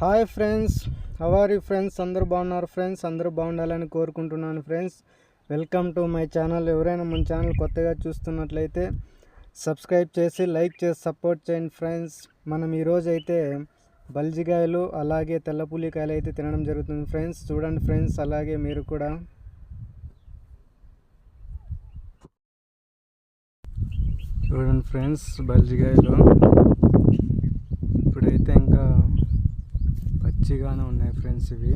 Hi friends హవారి friends అందరూ బాగున్నారు friends అందరూ బాగుండాలని కోరుకుంటున్నాను friends welcome to my channel ఎవరైనా మన ఛానల్ కొత్తగా చూస్తున్నట్లయితే సబ్స్క్రైబ్ చేసి లైక్ చేసి సపోర్ట్ చేయండి ఫ్రెండ్స్ మనం ఈరోజు అయితే బల్జికాయలు అలాగే తెల్ల పులికాయలు అయితే తినడం జరుగుతుంది ఫ్రెండ్స్ చూడండి ఫ్రెండ్స్ అలాగే మీరు కూడా. చూడండి ఫ్రెండ్స్ బల్జికాయలు మంచిగానే ఉన్నాయి ఫ్రెండ్స్ ఇవి.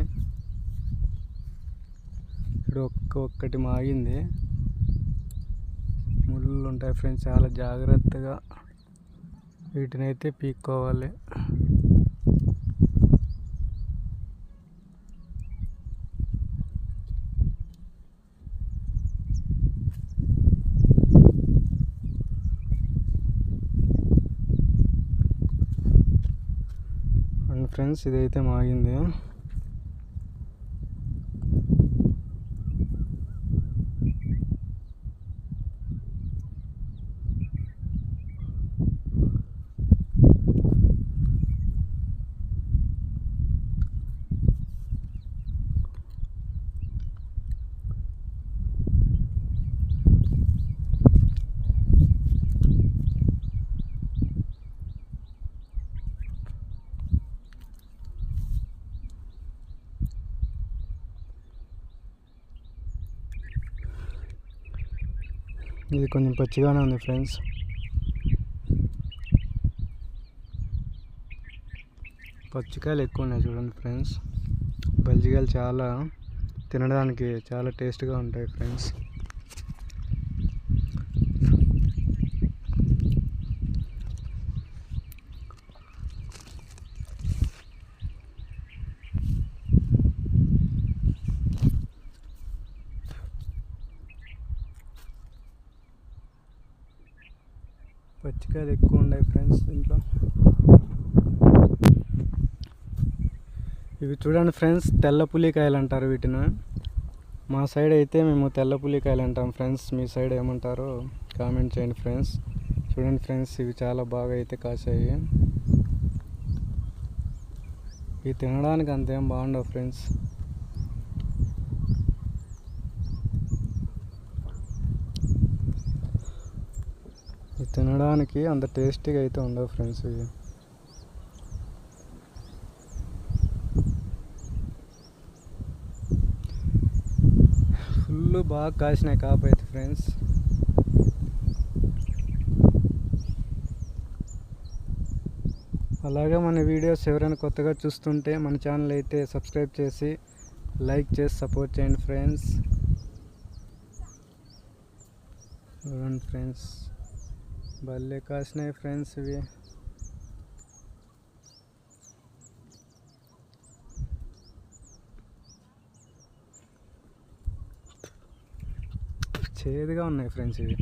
ఇప్పుడు ఒక్క ఒక్కటి మాగింది. ముళ్ళు ఉంటాయి ఫ్రెండ్స్ చాలా జాగ్రత్తగా వీటిని అయితే పీక్కోవాలి. ఫ్రెండ్స్ ఇదైతే మాగింది. ఇది కొంచెం పచ్చిగానే ఉంది ఫ్రెండ్స్. పచ్చికాయలు ఎక్కువ ఉన్నాయి చూడండి ఫ్రెండ్స్. బజ్జికాయలు చాలా తినడానికి చాలా టేస్ట్గా ఉంటాయి ఫ్రెండ్స్. పచ్చికాయలు ఎక్కువ ఉన్నాయి ఫ్రెండ్స్ దీంట్లో ఇవి చూడండి ఫ్రెండ్స్ తెల్ల పులికాయలు అంటారు వీటిని. మా సైడ్ అయితే మేము తెల్ల పులికాయలు అంటాం ఫ్రెండ్స్ మీ సైడ్ ఏమంటారో కామెంట్ చేయండి ఫ్రెండ్స్ చూడండి ఫ్రెండ్స్ ఇవి చాలా బాగా అయితే కాసాయి ఇవి తినడానికి అంతేం బాగుండవు ఫ్రెండ్స్ ఇది తినడానికి అంత టేస్టీగా అయితే ఉండవు ఫ్రెండ్స్ ఇవి. ఫుల్ బాగా కాసినాయి కాపు అయితే ఫ్రెండ్స్. అలాగే మన వీడియోస్ ఎవరైనా కొత్తగా చూస్తుంటే మన ఛానల్ అయితే సబ్స్క్రైబ్ చేసి లైక్ చేసి సపోర్ట్ చేయండి ఫ్రెండ్స్. ఫ్రెండ్స్. ఫ్రెండ్స్ భలే కాసినాయి ఫ్రెండ్స్ ఇవి చేదుగా ఉన్నాయి ఫ్రెండ్స్ ఇవి